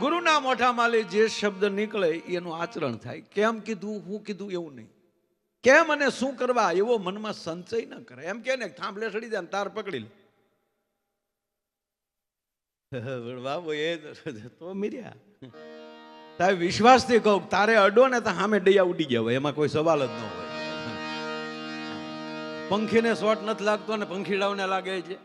ગુરુના મોઢામાંથી જે શબ્દ નીકળે એનું આચરણ થાય. કેમ કીધું હું કીધું એવું નહીં. કેમ અને શું કરવા એવો મનમાં સંચય ન કરે. એમ કે ને થાંભલે સડી જાય તાર પકડી લે. બાબુ એ તો મીર્યા. તારે વિશ્વાસથી કહું તારે અડો ને તો સામે ડૈયા ઉડી ગયા હોય એમાં કોઈ સવાલ જ ન હોય. પંખીને શોટ નથી લાગતો ને પંખીડાઓને લાગે છે.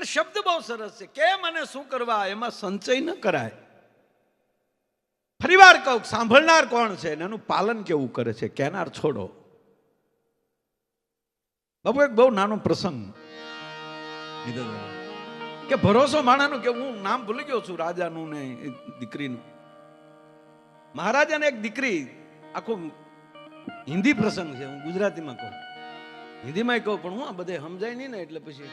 પણ શબ્દ બહુ સરસ છે. કેમ અને શું કરવા? એમાં સંચય ન કરાય. ફરીવાર કહું, સાંભળનાર કોણ છે? અને એનું પાલન કેવું કરે છે? કેનાર છોડો. બાબુ એક બહુ નાનો પ્રસંગ. કે ભરોસો માણાનું કે હું નામ ભૂલી ગયો છું, રાજાનું ને દીકરીનું. મહારાજાને એક દીકરી, આખો હિન્દી પ્રસંગ છે, હું ગુજરાતીમાં કહું. હિન્દીમાં કહું, પણ હું આ બધે સમજાય નહીં ને, એટલે પછી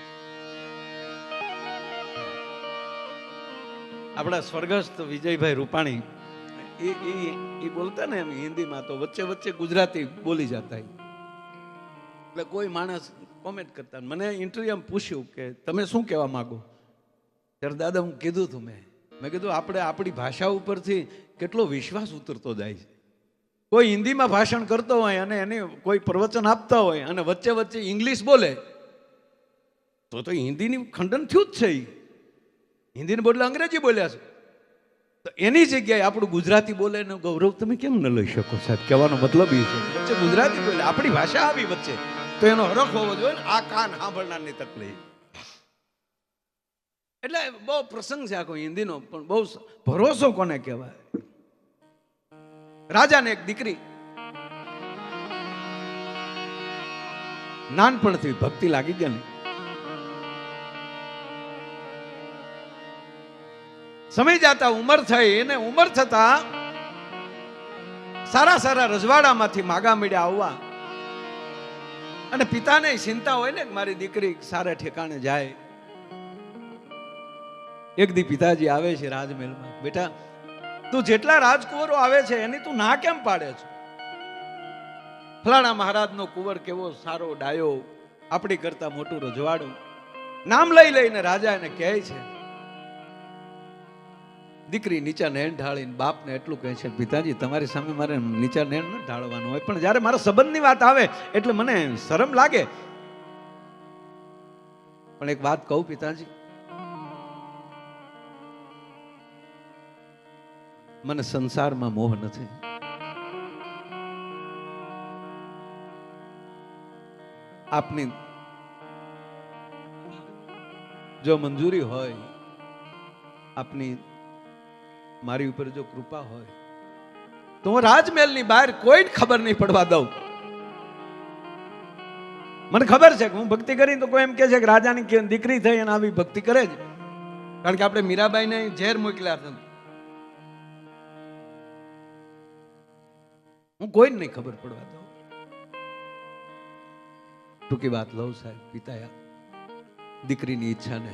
આપણા સ્વર્ગસ્થ વિજયભાઈ રૂપાણી, એ એ એ બોલતા ને એમ હિન્દીમાં તો વચ્ચે વચ્ચે ગુજરાતી બોલી જતા એટલે કોઈ માણસ કોમેન્ટ કરતા મને ઇન્ટરવ્યુ પૂછ્યું કે, તમે શું કહેવા માંગો? ત્યારે દાદા હું કીધું તું મેં. મેં કીધું, આપણે આપણી ભાષા ઉપરથી કેટલો વિશ્વાસ ઉતરતો જાય છે. કોઈ હિન્દીમાં ભાષણ કરતો હોય અને એને કોઈ પ્રવચન આપતા હોય અને વચ્ચે વચ્ચે ઇંગ્લિશ બોલે, તો તો હિન્દીની ખંડન થયું જ છે ઈ. હિન્દીને બદલે અંગ્રેજી બોલ્યા છે. તો એની જગ્યાએ આપણું ગુજરાતી બોલે એનું ગૌરવ તમે કેમ ન લઈ શકો સાહેબ? કહેવાનો મતલબ એ છે. વચ્ચે ગુજરાતી બોલે, આપણી ભાષા આવી વચ્ચે. તો એનો હરખ હોવો જોઈએ ને આ કાન સાંભળનારની તકલીફ એટલે બહુ પ્રસંગ છે આખો હિન્દીનો, પણ બહુ ભરોસો કોને કહેવાય? રાજાને એક દીકરી નાનપણથી ભક્તિ લાગી ગયા ને. સમય જતા ઉંમર થઈ અને ઉંમર થતા સારા સારા રજવાડામાંથી માગા મળ્યા આવવા. અને પિતાને ચિંતા હોય ને મારી દીકરી સારા ઠેકાણે જાય. એક દી પિતાજી આવે છે રાજમહેલમાં. બેટા, તું જેટલા રાજકુંવરો આવે છે એની તું ના કેમ પાડે છે? ફલાણા મહારાજનો કુંવર કેવો સારો ડાયો, આપણી કરતા મોટું રજવાડું. નામ લઈ લઈને રાજા એને કહે છે દીકરી નીચા નેણ ઢાળીને બાપને એટલું કહે છે, પિતાજી, તમારી સામે મારે નીચા નેણ ન ઢાળવાનું હોય, પણ જ્યારે મારા સંબંધની વાત આવે એટલે મને શરમ લાગે. પણ એક વાત કહું પિતાજી, મને સંસારમાં મોહ નથી. આપની જો મંજૂરી હોય, આપની મારી ઉપર જો કૃપા હોય, તો હું રાજમહેલની બહાર કોઈ ખબર નહીં પડવા દઉં. મને ખબર છે કે હું ભક્તિ કરી તો કોઈ એમ કે છે કે રાજાની દીકરી થઈ અને આવી ભક્તિ કરે જ કારણ કે આપણે મીરાબાઈને ઝેર મોકલ્યા હતા. હું કોઈ નહીં ખબર પડવા દઉં. ટૂંકી વાત લઉં સાહેબ, પિતાયા, દીકરીની ઈચ્છાને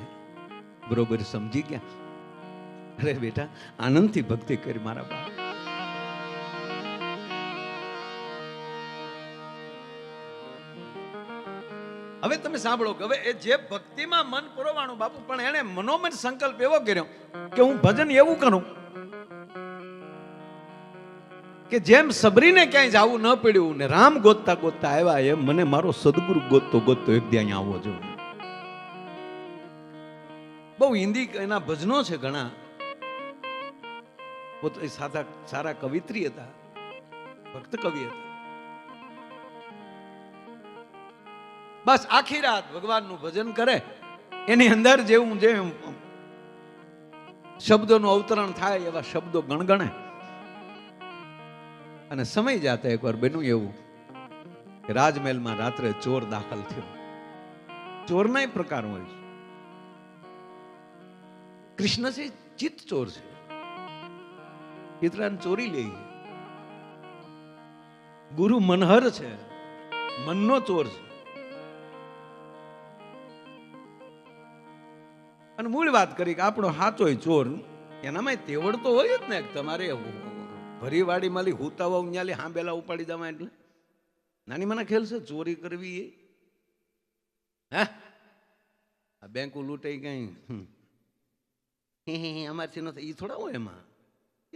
બરોબર સમજી ગયા. અરે બેટા, આનંદથી ભક્તિ કરી મારા બાપ. હવે તમે સાંભળો કે હવે એ જે ભક્તિમાં મન પુરવાનું બાપુ, પણ એને મનોમન સંકલ્પ એવો કર્યો કે હું ભજન એવું કરું કે જેમ સબરીને ક્યાંય જવું ન પડ્યું ને રામ ગોતતા ગોતતા આવ્યા, એમ મને મારો સદગુરુ ગોતતો ગોતતો એક દી અહીંયા આવવો જોઈએ. બહુ હિન્દી એના ભજનો છે ઘણા. પોતે સાદા સારા કવિત્રી હતા, ભક્ત કવિ હતા. બસ આખી રાત ભગવાનનું ભજન કરે, એની અંદર જેવું જે શબ્દોનું અવતરણ થાય એવા શબ્દો ગણગણે. અને સમય જાતા એકવાર બન્યું એવું કે રાજમહેલમાં રાત્રે ચોર દાખલ થયો. ચોરના પ્રકાર હોય છે. કૃષ્ણ છે, ચિત્ત ચોર છે. પિતરાને ચોરી લે ગુરુ મનહર છે. મનનો ચોર છે. અને મૂળ વાત કરી કે આપણો હાચોય ચોર એનામાં તેવડ તો હોય જ ને તમારે તમારે ભરીવાડી માલી હુતાવા ઉન્યાલી હાંબેલા ઉપાડી જવા એટલે. નાની મને ખેલ છે ચોરી કરવી એ? હે? આ બેંકો લૂંટાઈ હે, અમારથી નથી એ થોડા હોય એમાં?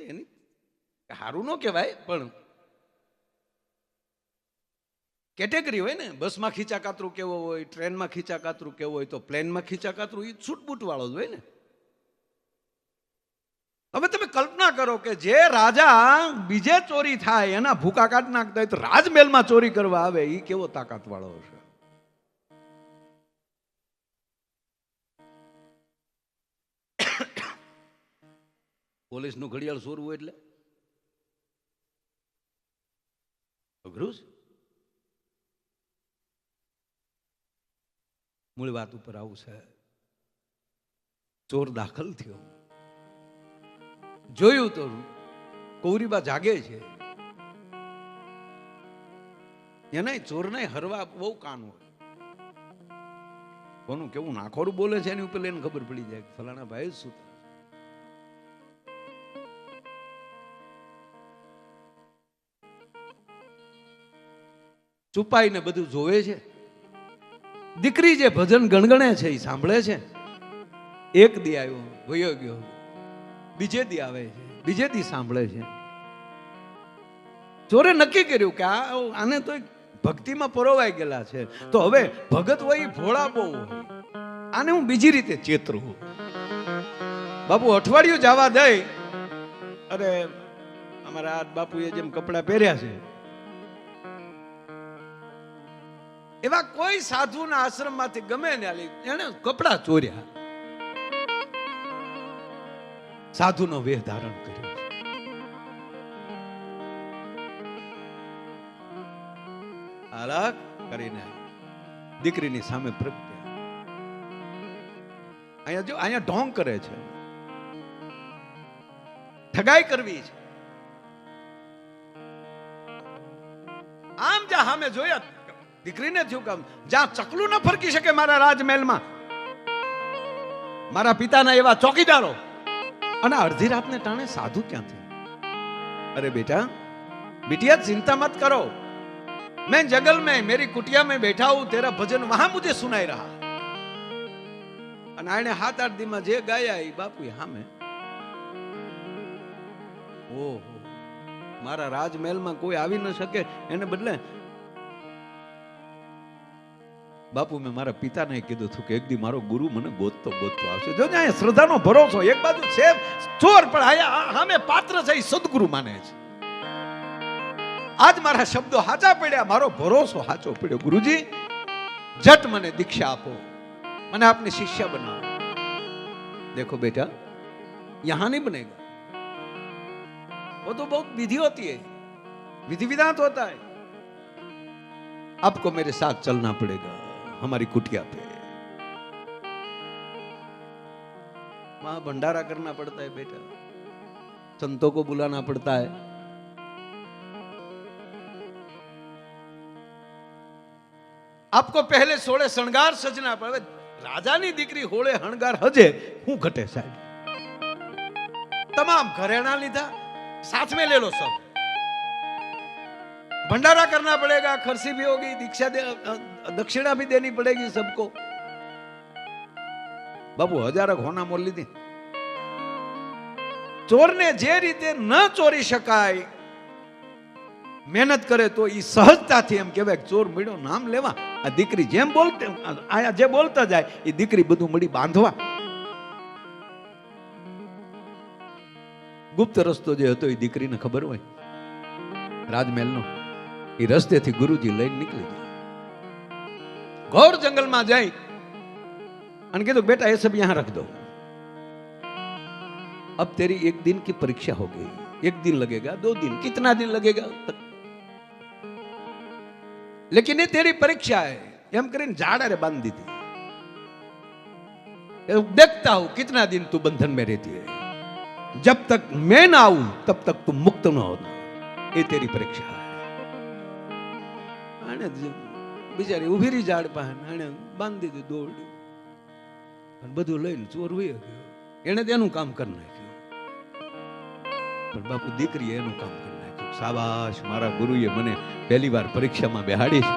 એની સારું ન કહેવાય, પણ કેટેગરી હોય ને, બસમાં ખીચા કાતરું કેવો હોય, ટ્રેનમાં ખીચા કાતરું કેવો હોય, તો પ્લેનમાં ખીચા કાતરું એ છૂટબૂટ વાળો જ હોય ને. હવે તમે કલ્પના કરો કે જે રાજા બીજે ચોરી થાય, એના ભૂકા કાઢ નાખતા હોય તો રાજમહેલમાં ચોરી કરવા આવે એ કેવો તાકાત વાળો હશે? પોલીસનું ઘડિયાળ સોરવું એટલે? અઘરું છે? મૂળ વાત ઉપર આવું છે. ચોર દાખલ થયો. જોયું તો કૌરીબા જાગે છે. એને ચોરને હરવા બહુ કાન હોય. કોનું કેવું નાખોરું બોલે છે એની ઉપર લઈને ખબર પડી જાય ફલાણા ભાઈ શું છુપાઈને બધું જોવે છે. દીકરી જે ભજન ગણગણે છે એ સાંભળે છે. એક દી આવ્યો, વયો ગયો. બીજે દી આવે છે. બીજે દી સાંભળે છે. ચોરે નક્કી કર્યું કે આ આને તો ભક્તિમાં પરોવાઈ ગયેલા છે. તો હવે ભગત હોય ભોળા બહુ હોય. આને હું બીજી રીતે ચેતરું બાપુ, અઠવાડિયું જવા દઈ. અરે, અમારા બાપુએ જેમ કપડાં પહેર્યા છે એવા કોઈ સાધુના આશ્રમમાંથી ગમે ને આલી એને કપડાં ચોર્યા. સાધુનો વેહ ધારણ કર્યો. અલગ કરીને દીકરીની સામે પ્રગટ્યા. અહીંયા જો, અહીંયા ઢોંગ કરે છે. ઠગાઈ કરવી છે. આમ જ્યાં સામે જોયા દીકરીને થયું કામ. જ્યાં ચકલું ન ફરકી શકે મારા રાજમહેલમાં. મારા પિતાના એવા ચોકીદારો. અને અડધી રાતને ટાણે સાધુ ક્યાંથી અરે બેટા, બેટિયા ચિંતા મત કરો. મેં જંગલ મેં, મેરી કુટિયા મેં બેઠા હું, તેરા ભજન વહાં મુજે સુનાઈ રહા અને આને હાથ આઠ જે ગાયા એ બાપુ હામે. ઓહો, મારા રાજમહેલમાં કોઈ આવી ન શકે. એને બદલે બાપુ મેં મારા પિતાને કીધું હતું કે એક દી મારો ગુરુ મને ગોતતો ગોતતો આવશે જો ને અહીંયા શ્રદ્ધાનો ભરોસો એક બાજુ છે ચોર પણ અહીંયા સામે પાત્ર છે એ સદગુરુ માને છે આજ મારા શબ્દો હાચા પડ્યા મારો ભરોસો હાચો પડ્યો ગુરુજી જટ મને દીક્ષા આપો મને આપને शिष्य बनाओ देखो बेटा यहां नहीं बनेगा वो तो बहुत विधि होती है विधि विधान होता है आपको मेरे साथ चलना पड़ेगा हमारी कुटिया पे वहां भंडारा करना पड़ता है बेटा संतों को बुलाना पड़ता है આપકો પહેલે સોળે શણગાર સજના પડે રાજાની દીકરી હોળે હણગાર હજે હું ઘટે સાહેબ તમામ ઘરેણા લીધા साथ में ले लो सब भंडारा करना पड़ेगा खर्ची भी होगी दीक्षा दे दक्षिणा भी देनी पड़ेगी सबको બાબુ હજારક હોના મોલ લીધી ચોરને જે રીતે ન ચોરી શકાય મહેનત કરે તો એ સહજતાથી એમ કહેવાય કે ચોર મળ્યો નામ લેવા આ દીકરી જેમ બોલતે આયા જે બોલતા જાય એ દીકરી બધું મળી બાંધવા ગુપ્ત રસ્તો જે હતો એ દીકરીને ખબર હોય રાજમહેલનો એ રસ્તેથી ગુરુજી લઈને નીકળી ગયા ઘોર જંગલમાં જાય અને કીધું બેટા ये सब यहाँ रख दो अब तेरी एक दिन की परीक्षा हो गई एक दिन लगेगा दो दिन कितना दिन लगेगा लेकिन ये तेरी परीक्षा है એમ કરીને ઝાડા બાંધી દીધી देखता हूं कितना दिन तू बंधन में रहती है जब तक मैं ना आऊं तब तक तुम मुक्त न होना ये तेरी परीक्षा है જ બિચારી ઊભી રહી ઝાડ પાસે આને બાંધી દીધું દોરડું અને બધું લઈને ચોર વહી ગયો. એને તેનું કામ કરી નાખ્યું. પણ બાપુ દીકરીએ એનું કામ કરી નાખ્યું. સાબાશ મારા ગુરુએ મને પહેલી વાર પરીક્ષામાં બેહાડીશ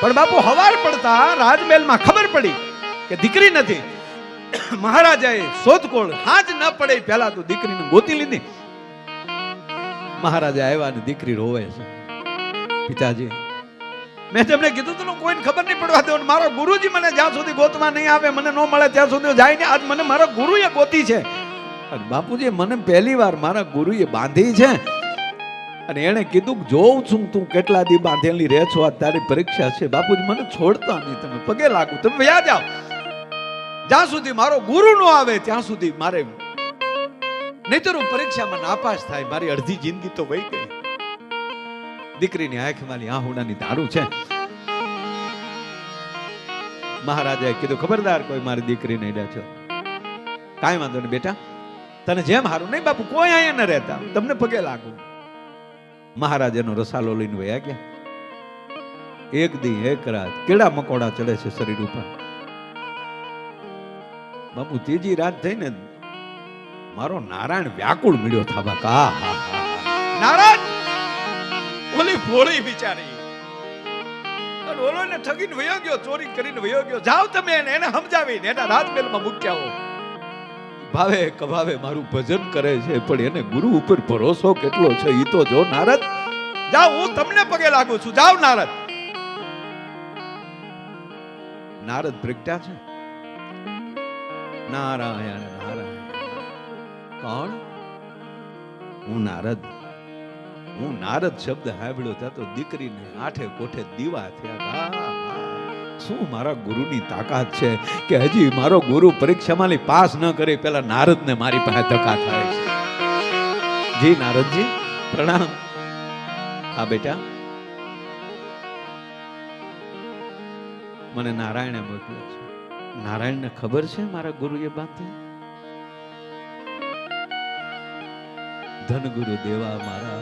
પણ બાપુ હવાર પડતા રાજમહેલમાં ખબર પડી કે દીકરી નથી. મહારાજાએ શોધખોળ હાજ ન પડે પહેલા તો દીકરીને ગોતી લીધી. મહારાજા આવ્યા ને દીકરી રોવે છે. પિતાજી મેં તેમને કીધું તું કોઈને ખબર નહીં પડવા દેવું મારો ગુરુજી મને જ્યાં સુધી ગોતવા નહીં આવે, મને ન મળે ત્યાં સુધી જાય ને આજ મને મારા ગુરુએ ગોતી છે. અને બાપુજી મને પહેલી વાર મારા ગુરુએ બાંધી છે. અને એણે કીધું, જોઉં છું તું કેટલા દી બાંધેલી રહે છો આ તારી પરીક્ષા છે. બાપુજી, મને છોડતા નહીં, તમે પગે લાગુ, તમે યાદ જાઓ. જ્યાં સુધી મારો ગુરુ નો આવે, ત્યાં સુધી મારે નહીતર હું પરીક્ષામાં નાપાસ થાય, મારી અડધી જિંદગી તો વહી ગઈ. દીકરીની આંખમાં આહુડાની દારૂ છે. મહારાજાએ કીધું, ખબરદાર કોઈ મારી દીકરી નહીં છો. કાંઈ વાંધો નહીં બેટા. તને જેમ હારું નહીં બાપુ, કોઈ અહીંયા ન રહેતા. તમને પગે લાગુ. મહારાજાનો રસાલો લઈને વયા ગયા. એક દી, એક રાત કેળા મકોડા ચડે છે શરીર ઉપર. બાપુ, ત્રીજી રાત થઈને મારો નારાયણ વ્યાકુળ મળ્યો થાબા. કા ઓલી ભોળી બિચારી. અને ઓલો ને ઠગીને વયો ગયો ચોરી કરીને વયો ગયો. જાઓ તમે એને એને સમજાવીને એના રાજમહેલમાં મૂક્યા હો ભાવે કભાવે મારું ભજન કરે છે પણ એને ગુરુ ઉપર ભરોસો કેટલો છે ઈ તો જો નારદ. જાઓ હું તમને પગે લાગુ છું. જાઓ નારદ. નારદ પ્રગટ્યા છે? નારાયણ નારાયણ. કોણ? હું નારદ. હું નારદ શબ્દ સાંભળ્યો તો દીકરીને આઠે કોઠે દીવા થયા. શું મારા ગુરુની તાકાત છે કે હજી મારો ગુરુ પરીક્ષામાં પાસ ન કરે પેલા નારદને મારી પાસે ધક્કા થાય છે. જી, નારદજી, પ્રણામ. હા, બેટા. મને નારાયણે મોકલ્યો છે. નારાયણને ખબર છે મારા ગુરુએ બાંધી? ધન ગુરુ દેવા મારા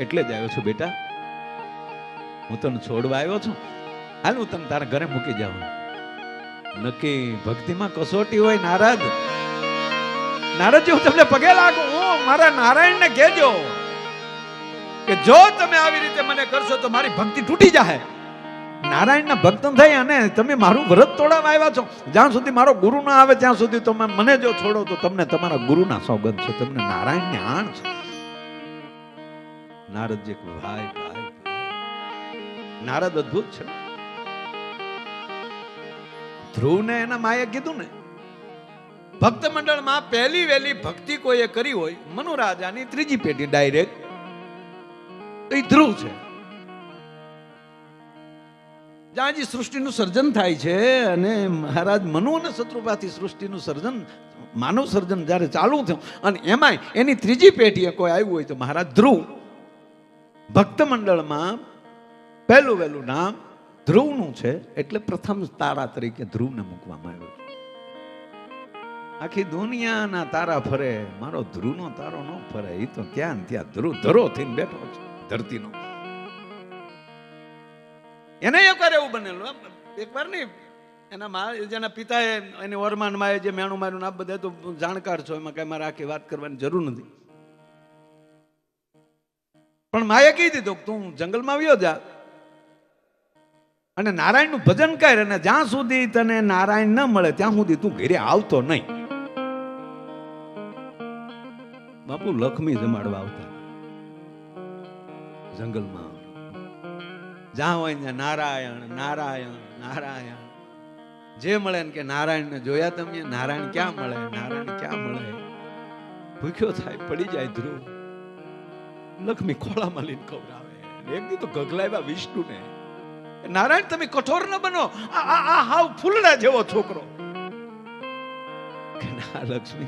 એટલે જ આવ્યો છું બેટા. હું તને છોડવા આવ્યો છું. હાલ હું તને તારા ઘરે મૂકી જાઉં. નક્કી ભક્તિમાં કસોટી હોય નારદ. નારદજી, હું તમને પગે લાગુ. હું મારા નારાયણને કહેજો કે જો તમે આવી રીતે મને કરશો તો મારી ભક્તિ તૂટી જાય નારાયણના ભક્ત થઈ અને તમે મારું વ્રત તોડાવવા આવ્યા છો. જ્યાં સુધી મારો ગુરુ ના આવે, ત્યાં સુધી તમે મને જો છોડો તો તમને તમારા ગુરુના સોગંદ છે. તમને નારાયણની આણ છે. નારદજી ભાઈ ભાઈ ભાઈ." નારદ અદ્ભુત છે ધ્રુવને એના માએ કીધું ને, ભક્ત મંડળમાં પહેલી વહેલી ભક્તિ કોઈએ કરી હોય, મનુરાજાની ત્રીજી પેઢી ડાયરેક્ટ એ ધ્રુવ છે જ્યાં જે સૃષ્ટિનું સર્જન થાય છે અને મહારાજ મનુ અને શત્રુપાથી સૃષ્ટિનું સર્જન, માનવ સર્જન જ્યારે ચાલુ થયું, અને એમાંય એની ત્રીજી પેઢીએ કોઈ આવ્યું હોય તો મહારાજ ધ્રુવ ભક્ત મંડળમાં પહેલું વહેલું નામ ધ્રુવનું છે. એટલે પ્રથમ તારા તરીકે ધ્રુવને મૂકવામાં આવ્યું આખી દુનિયાના તારા ફરે, મારો ધ્રુવનો તારો ન ફરે એ તો ત્યાં ત્યાં ધ્રુવ ધરો થઈને બેઠો છે, ધરતીનો. એને એકવાર એવું બનેલું. એકવાર નહીં, એના મા, જેના પિતાએ એની ઓરમાનમાં જે મેણું માર્યું નામ બધા તો જાણકાર છો, એમાં કઈ મારે આખી વાત કરવાની જરૂર નથી. પણ માએ કહી દીધું તું જંગલમાં આવ્યો જા. અને નારાયણનું ભજન કર અને જ્યાં સુધી તને નારાયણ ન મળે ત્યાં સુધી તું ઘરે આવતો નહીં. બાપુ લક્ષ્મી જમાડવા આવતા. જંગલમાં. જ્યાં હોય ત્યાં નારાયણ નારાયણ નારાયણ. જે મળે ને કે નારાયણ ને જોયા તમે, નારાયણ ક્યાં મળે, નારાયણ ક્યાં મળે? ભૂખ્યો થાય, પડી જાય ધ્રુવ. લક્ષ્મી ખોળામાં લઈને ખવડાવે. એક દી તો ગગલાવ્યા વિષ્ણુને. નારાયણ, તમે કઠોર ન બનો. આ આ હાવ ફૂલડા જેવો છોકરો. ના, લક્ષ્મી,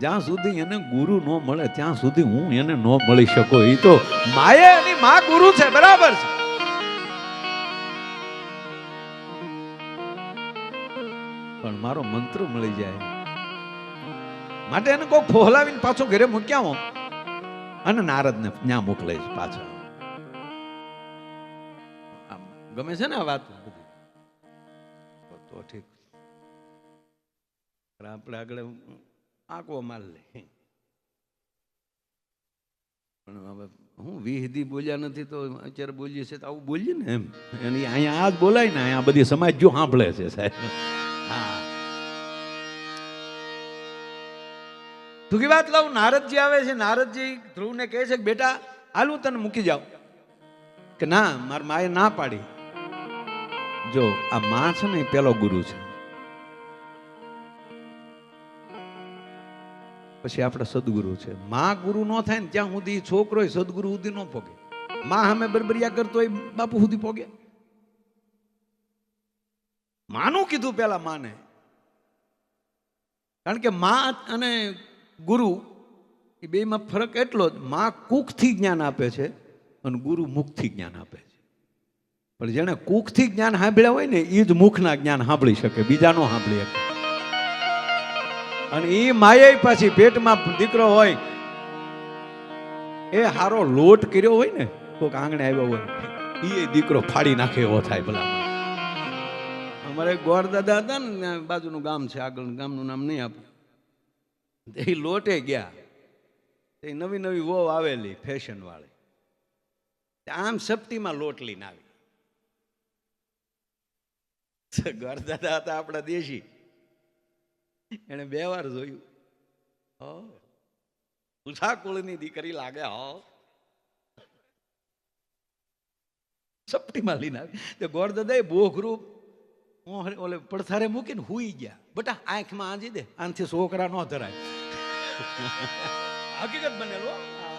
જ્યાં સુધી એને ગુરુ ન મળે, ત્યાં સુધી હું એને ન મળી શકો. એ તો માએ એની મા ગુરુ છે, બરાબર છે. પણ મારો મંત્ર મળી જાય. માટે એને કોઈ ફોહલાવીને પાછો ઘરે મૂક્યા હો અને નારદને ત્યાં મોકલે છે પાછા આમ ગમે છે ને આ વાત? બધી? તો- ઠીક. પણ આપણે આગળ આંકવો માલ લે. પણ હવે હું વિહિધી બોલ્યા નથી તો અત્યારે બોલીએ છે તો આવું બોલીએ ને એમ. એની અહીંયા આ જ બોલાય ને અહીંયા બધી સમાજ જો સાંભળે છે સાહેબ. હા. ટૂંકી વાત લઉં નારદજી આવે છે, નારદજી ધ્રુવને કહે છે કે, બેટા, હાલ તને મૂકી જાઉં. કે ના, માર માએ ના પાડી. જો, આ માં છે ને પેલો ગુરુ છે. પછી આપણે સદગુરુ છે. માં ગુરુ નો થાય ને ત્યાં સુધી છોકરો સદગુરુ સુધી ન પોગે. માં હામે બરબરિયા કરતો હોય, બાપુ સુધી પોગે. માનું કીધું પેલા માને. કારણ કે માં અને ગુરુ એ બેમાં ફરક એટલો જ, માં કુકથી જ્ઞાન આપે છે અને ગુરુ મુખથી જ્ઞાન આપે છે. પણ જેણે કુખથી જ્ઞાન સાંભળ્યા હોય ને એ જ મુખના જ્ઞાન સાંભળી શકે બીજા નો સાંભળી શકે. અને એ માયે પાછી પેટમાં દીકરો હોય, એ હારો લોટ કર્યો હોય ને, કોઈક આંગણે આવ્યો હોય એ દીકરો ફાડી નાખે એવો થાય ભલા અમારે ગોર દાદા હતા ને, બાજુનું ગામ છે આગળ ગામનું નામ નહીં આપું. એ લોટે ગયા. એ નવી નવી વહુ આવેલી ફેશન વાળી. આમ સપ્તીમાં લોટ લઈને આવી. ગરદાદા હતા આપણા દેશી. એને બે વાર જોયું. હો. ઉષા કુળની દીકરી લાગે, હો. સપટીમાં લઈને આવી. તે ગોરદાદા એ મોહરે ઓલે પડથારે મૂકીને હુઈ ગયા. બટા આંખમાં આંજી દે. આનથી છોકરા ન ધરાય. હકીકત બનેલો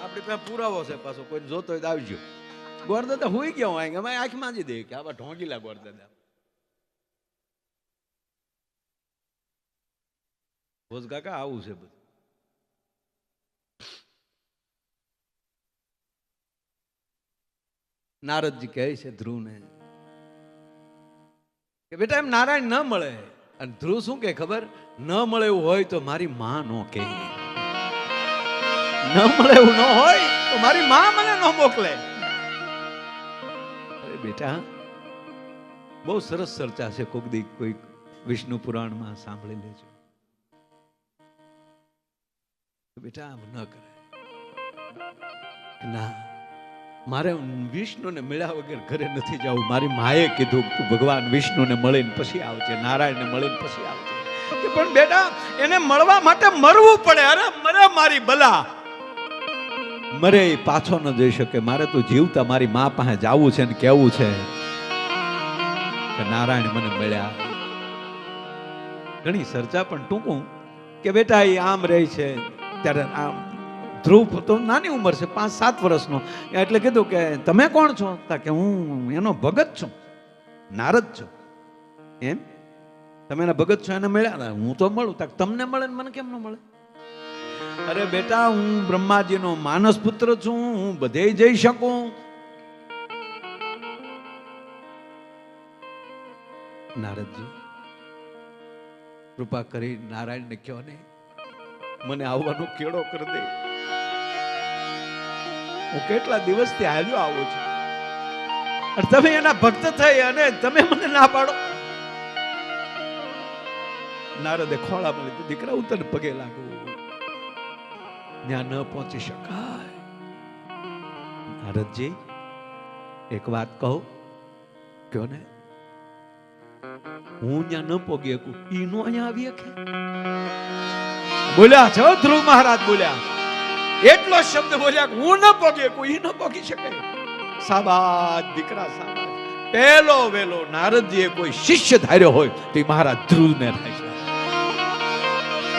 આપણે ત્યાં પુરાવો છે પાછો કોઈ જોતો હોય તો આવજો. ગોરદાદા ગયો ગયા હું આંખ અમે આંખમાં આંજી દે કે આવા ઢોંગીલા ગોરદાદા. ભોજ કાકા, આવું છે બધું. નારદજી કહે છે ધ્રુવને કે બેટા, એમ નારાયણ ન મળે. અને ધ્રુવ શું કે ખબર? ન મળે એવું હોય તો મારી માં નો કે ન મળે એવું ન હોય, તો મારી માં મને ન મોકલે. અરે બેટા, બહુ સરસ ચર્ચા છે કોક દી કોઈક વિષ્ણુ પુરાણમાં સાંભળી લેજો. બેટા, આમ ન કરે ના, મારે વિષ્ણુને મળ્યા વગર ઘરે નથી જવું. મારી માએ કીધું તું ભગવાન વિષ્ણુને મળીને પછી આવજે, નારાયણને મળીને પછી આવજે. પણ બેટા, એને મળવા માટે મરવું પડે. અરે, મરે મારી બલા. મરે પાછો ન જઈ શકે. મારે તો જીવતા મારી મા પાસે જવું છે ને કેવું છે કે નારાયણ મને મળ્યા. ઘણી ચર્ચા પણ ટૂંકું કે બેટા, એ આમ રહે છે. ત્યારે આમ ધ્રુવ તો નાની ઉંમર છે, પાંચ સાત વર્ષનો. એટલે કીધું કે તમે કોણ છો? કે હું એનો ભગત છું. નારદ છું. એમ? તમે એના ભગત છો, એને મળ્યા? હું તો મળું. તા તમને મળે ને મને કેમ ન મળે? અરે બેટા, હું બ્રહ્માજીનો માનસ પુત્ર છું, હું બધે જઈ શકું? નારદજી, કૃપા કરી નારાયણને કહો ને. મને આવવાનો કેળો કરી દે. હું કેટલા દિવસથી હાલ્યો આવું છું. અને તમે એના ભક્ત થઈ અને તમે મને ના પાડો. નારદે ખોળા મળી દીકરા તને પગે લાગુ ત્યાં ન પહોંચી શકાય. નારદજી, એક વાત કહું? કયો ને? હું ત્યાં ન પોગી શકું. ઈ નો અહીંયા આવી શકે બોલ્યા છો ધ્રુવ મહારાજ બોલ્યા. એટલો શબ્દ બોલ્યા હું ન પોગી શકું, ઈ ન પોગી શકે. સાબાદ, દીકરા, સાબાદ. પહેલો વેલો નારદજીએ કોઈ શિષ્ય ધાર્યો હોય તો મહારાજ મહારાજ ધ્રુવને થાય છે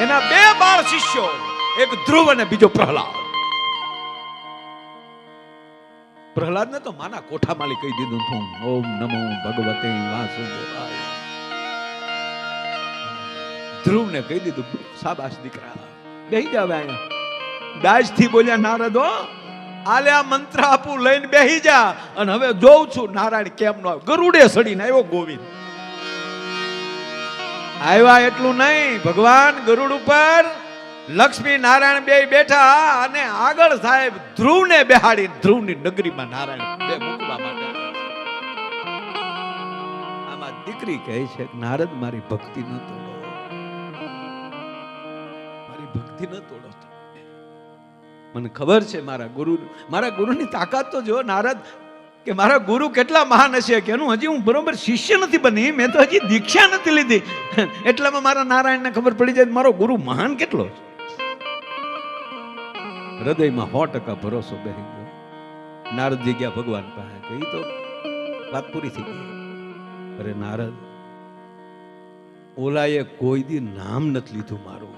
એના બે બાળ શિષ્યો એક ધ્રુવ અને બીજો પ્રહલાદ. પ્રહલાદ ને તો માના કોઠા માલી કહી દીધું હતું, ઓમ નમો ભગવતે વાસુદેવાય. ધ્રુવ ને કહી દીધું સાબાસ દીકરા, બેહી જાવ અહીંયા. દાજથી બોલ્યા, નારદો આલે આ મંત્ર આપું, લઈને બેહી જા. અને હવે જોઉં છું, નારાયણ કેમ નો ગરુડે સડીને આવ્યો ગોવિંદ. આવ્યા એટલું નહીં. ભગવાન ગરુડ ઉપર લક્ષ્મી નારાયણ બે બેઠા અને આગળ સાહેબ ધ્રુવ ને બેહાડી ધ્રુવની નગરીમાં નારાયણ બે મૂકવા માટે આમાં દીકરી કહે છે નારદ, મારી ભક્તિ ન તોડો. મારી ભક્તિ ન તોડો મને ખબર છે મારા ગુરુ, મારા ગુરુની તાકાત તો જો નારદ, કે મારા ગુરુ કેટલા મહાન હશે કે એનું હજી હું બરોબર શિષ્ય નથી બની, મેં તો હજી દીક્ષા નથી લીધી. એટલામાં મારા નારાયણને ખબર પડી જાય મારો ગુરુ મહાન કેટલો છે. હૃદયમાં સો ટકા ભરોસો બેસી ગયો. નારદજી ગયા ભગવાન પાસે કે તો વાત પૂરી થઈ ગઈ. અરે નારદ, ઓલાએ કોઈ દી નામ નથી લીધું મારું.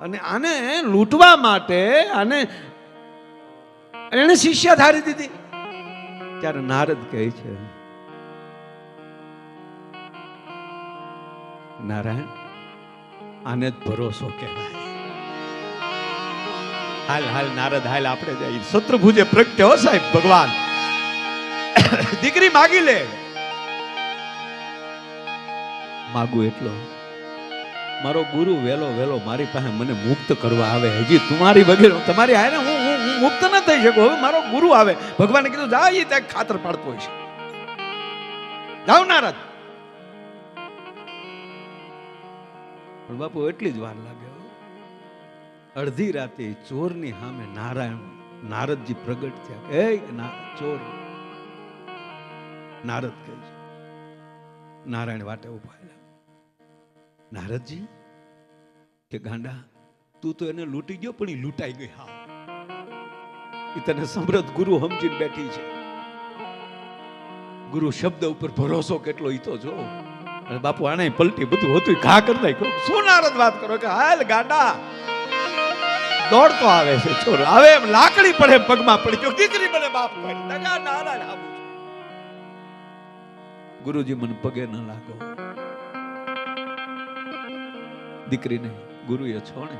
અને આને લૂંટવા માટે આને એને શિષ્ય ધારી દીધી. ત્યારે નારદ કહે છે, નારાયણ, આને જ ભરોસો કહેવાય. હાલ હાલ નારદ હાલ આપણે જઈએ શત્રુભુજે પ્રગટ્યો હો સાહેબ ભગવાન. દીકરી માગી લે. માગું એટલો. મારો ગુરુ વેલો વેલો મારી પાસે મને મુક્ત કરવા આવે. હજી તમારી વગેરે તમારી આવે હું હું- હું મુક્ત ન થઈ શકું. હવે મારો ગુરુ આવે. ભગવાને કીધું જા એ ત્યાં ખાતર પાડતો હોય છે જાઓ નારદ. પણ બાપુ એટલી જ વાર લાગે હો. અડધી રાતે ચોરની સામે નારાયણ, નારદજી પ્રગટ થયા. એ ચોર. નારદ કહે છે, નારાયણ વાટે ઊભા નારદજી કે, ગાંડા, તું તો એને લૂંટી ગયો, પણ એ લૂંટાઈ ગઈ. હા. એ તને સમૃદ્ધ ગુરુ સમજીને બેઠી છે. ગુરુ શબ્દ ઉપર ભરોસો કેટલો ઈ તો જો. અને બાપુ આને પલટી બધું હતું ઘા કરી નાખ્યો. શું નારદ વાત કરો કે હાલ, ગાંડા. દોડતો આવે છે. છોરો હવે લાકડી પડે પગમાં પડી ગયો. દીકરી મને બાપ કરી દગા નારાયણ આવું ગુરુજી, મને પગે ન લાગો. દીકરીને, ગુરુએ છોણે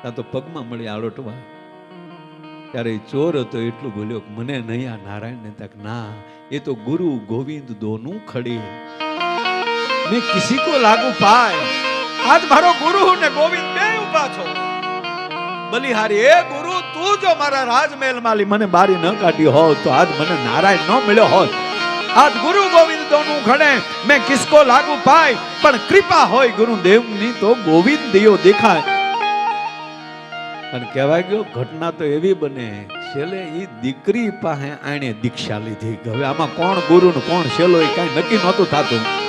ત્યાં તો પગમાં મળી આળોટવા. ત્યારે ચોર હતો, એટલું બોલ્યો મને નહીં આ નારાયણ ને તક ના, એ તો ગુરુ ગોવિંદ દોનું ખડી. મેં કિસી કો લાગુ પાય. આજ મારો ગુરુ ને ગોવિંદ ઊભા છો. બલિહારી એ ગુરુ, તું જો મારા રાજમહેલ માલી મને બારી ન કાઢી હોત, તો આજ મને નારાયણ ન મળ્યો હોત. આજ ગુરુ ગોવિંદ દોનું ઘણે મેં કિસકો લાગુ પાય, પણ કૃપા હોય ગુરુદેવની, તો ગોવિંદ દિયો દેખાય. અને કહેવાય ગયો, ઘટના તો એવી બને, છેલ્લે એ દીકરી પાસે આણે દીક્ષા લીધી. હવે આમાં કોણ ગુરુ ને કોણ છેલ્લો, એ કઈ નક્કી નહોતું થતું.